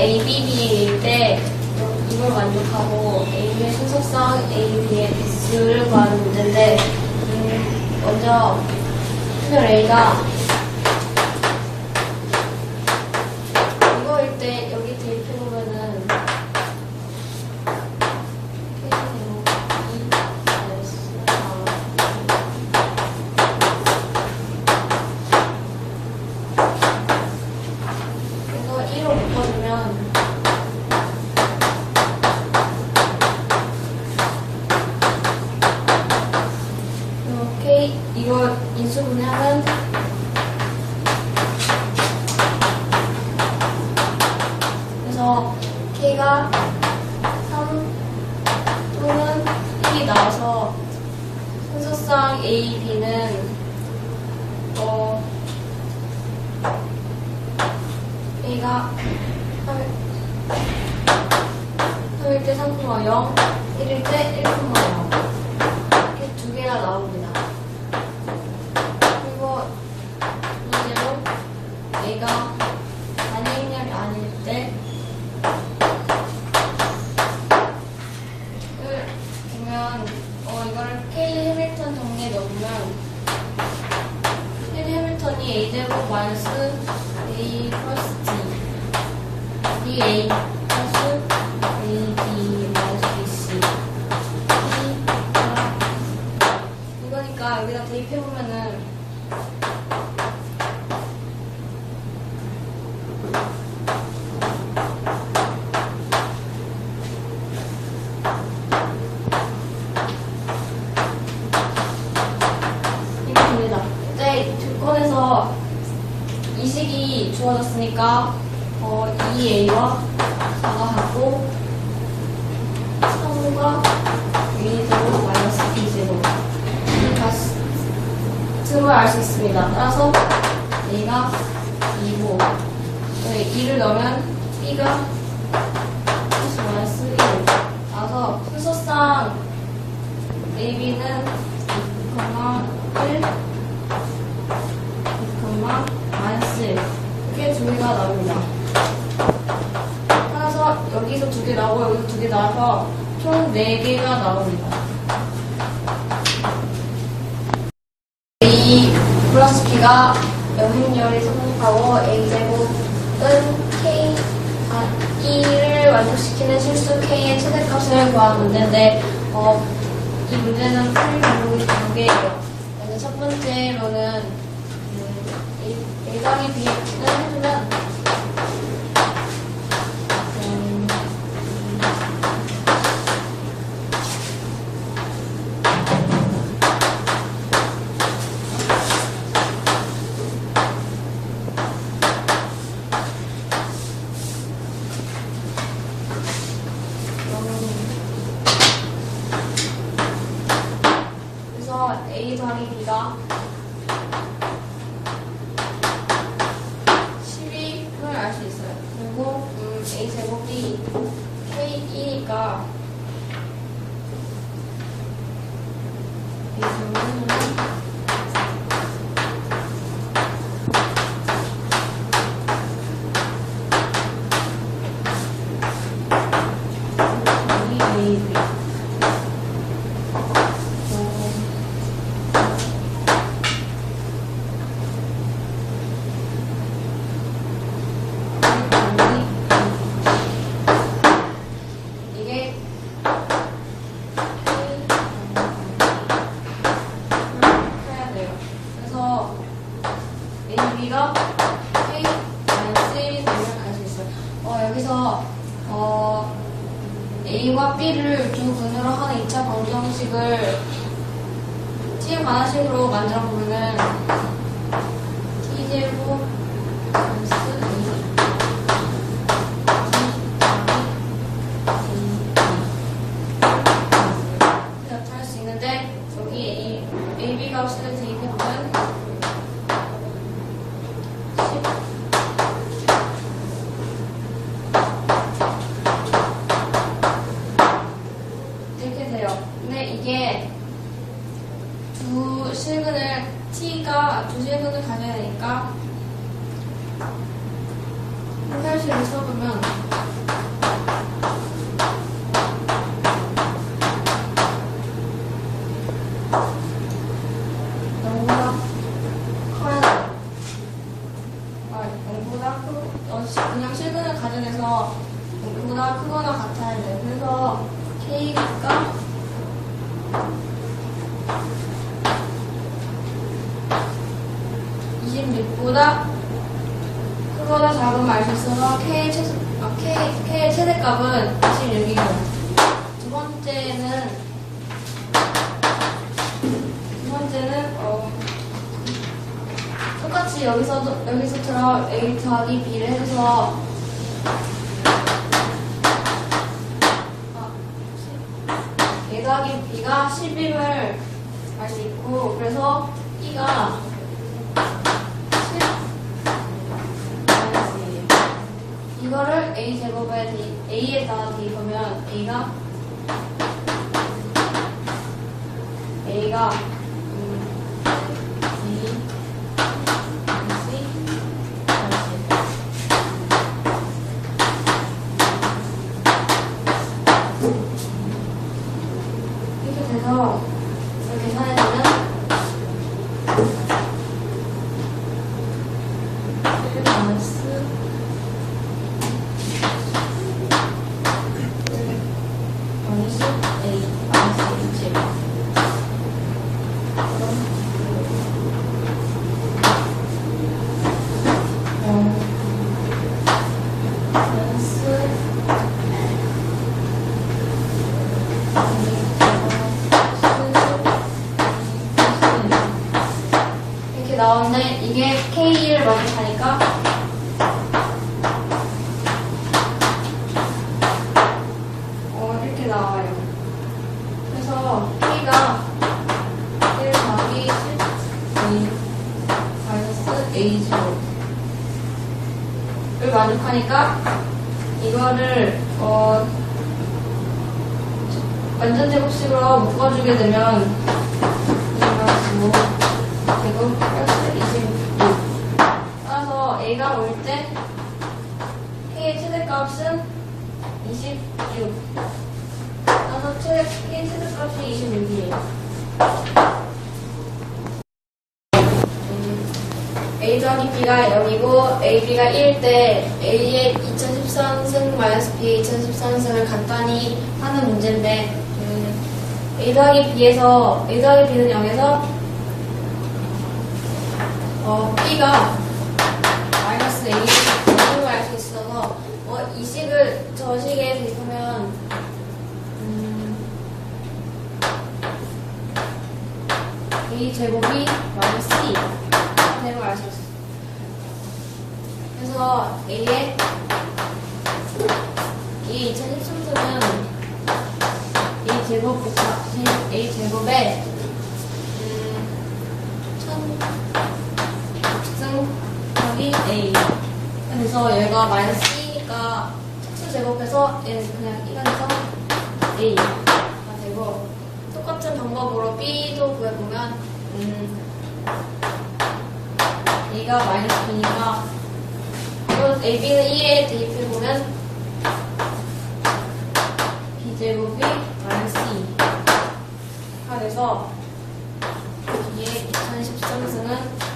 ABB일 때 이걸 만족하고 AB의 순서상 AB의 개수를 구하는 문제인데 음, 먼저 표절 A가 이거일 때 여기 대입해보면은 그래서 1로 묶어주면 이렇게 이거 인수분해하면 그래서 K가 3 또는 1이 나와서 순서상 A, B는 어 A가 3일, 3일 때 3,0, 1일 때 1,0 이렇게 두 개가 나옵니다. 그리고 이대로 A가 단위행렬이 아닐 때 을 보면 어 이거를 K 해밀턴 정리에 넣으면 K 해밀턴이 A 제곱 마이너스 A 플러스 D D A 플러스 A B 마이너스 B C 이거니까 여기다 대입해 보면은 이렇게 됩니다. 이제 두 건에서 이식이 주어졌으니까 어, 2a와 4가 같고 3과 a제곱 마이너스 b제곱 같음을 알 수 있습니다. 따라서 a가 2고 2를 넣으면 b가 플러스 마이너스 1 따라서 순서상 ab는 2,1 2, 마이너스 1 이렇게 두 개가 나옵니다. 여기서 두 개 나오고 여기서 두 개 나와서 총 네 개가 나옵니다. A 플러스 B가 영행열이 성립하고 A제곱은 K, 아, E를 만족시키는 실수 K의 최대값을 구하는 문제인데, 어, 이 문제는 풀 종목이 두 개예요. 첫 번째로는 음, A, A 더하기 B를 해주면 음, 그래서 A 더하기 B가 두 실근을 T가 두 실근을 가져야 되니까 평탈실을 쳐보면 영보다 커야 돼요. 아, 크고 어, 그냥 실근을 가져내서 영보다 크거나 같아야 돼요. 그래서 K가 보다) 크거나 수 있어서 K의 최소, 아, K, K의 최대값은 26이고 두 번째는 두 번째는 어 똑같이 여기서도 여기서처럼 A 더하기 B를 해서 아, A 더하기 B가 10임을 알 수 있고 그래서 E가 10 마이너스 1 이거를 A 제곱에 D, A에다가 대입하면 A가 A가 2에 K를 만족하니까 어, 이렇게 나와요. 그래서 K가 1 더하기 7 A 마이너스 A0를 만족하니까 이거를 어, 완전 제곱식으로 묶어주게 되면 2 마이너스 5 최대값은 26 따라서 최대, K의 최대값이 26이에요. A 더하기 B가 0이고 A, B가 1일 때 A의 2013승 마이너스 B의 2013승을 간단히 하는 문제인데 음, A 더하기 B에서 A 더하기 B는 0에서 어, B가 마이너스 A 있어서 어, 이 식을 저 식에 대입하면 음, A 제곱이 마이너스 2 되는 걸 알수 있어. 그래서 A의 이 2013수는 A 제곱 곱하기 A 제곱에 음, 1000 곱하기 A 그래서 얘가 마이너스 2니까 척수 제곱해서 얘는 그냥 1가 돼서 A가 되고 똑같은 방법으로 B도 구해보면 음, A가 마이너스 B니까 이건 AB는 1에 대입해보면 B제곱이 마이너스 2가 돼서 B의 2013승은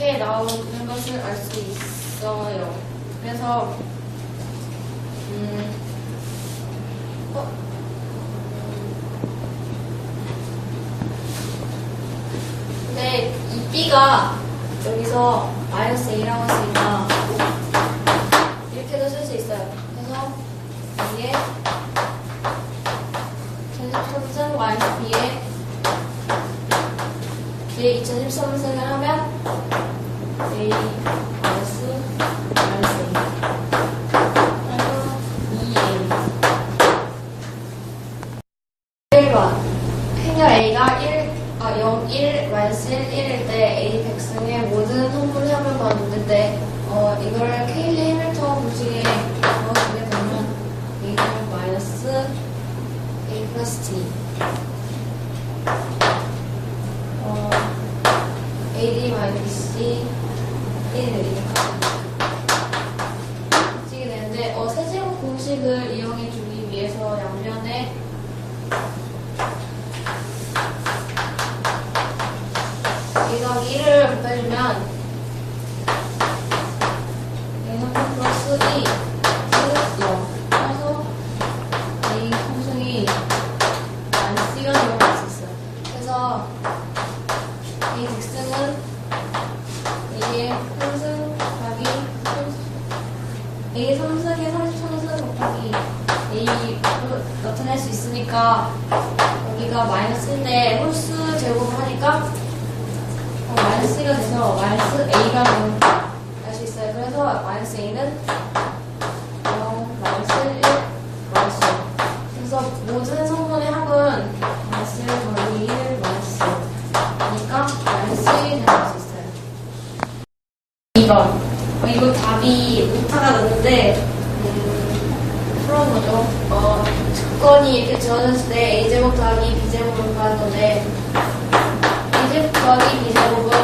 이렇게 나오는 것을 알 수 있어요. 그래서 음, 어? 근데 이 B가 여기서 마이너스 A라고 했으니까 이렇게도 쓸 수 있어요. 그래서 이게 2013승 마이너스 B에 뒤에 2013승을 하면 A 마이너스 마이너스 A 1번 행렬 A가 1, 아, 0, 1, 마이너스 1, 1일 때 A 백승의 모든 성분을 하면 봤는데 어, 이걸 케일리 해밀턴 공식에 넣어주게 되면 A는 마이너스 A 플러스 T. 어, AD 마이너스 C 1을 이렇게 이 직승은 2의 3승 곱하기 a 3승의 33승 곱하기 A로 나타낼 수 있으니까 여기가 마이너스인데 홀수 제곱을 하니까 어, 마이너스가 돼서 마이너스 A가 되는 하는데 이집거리 미세로은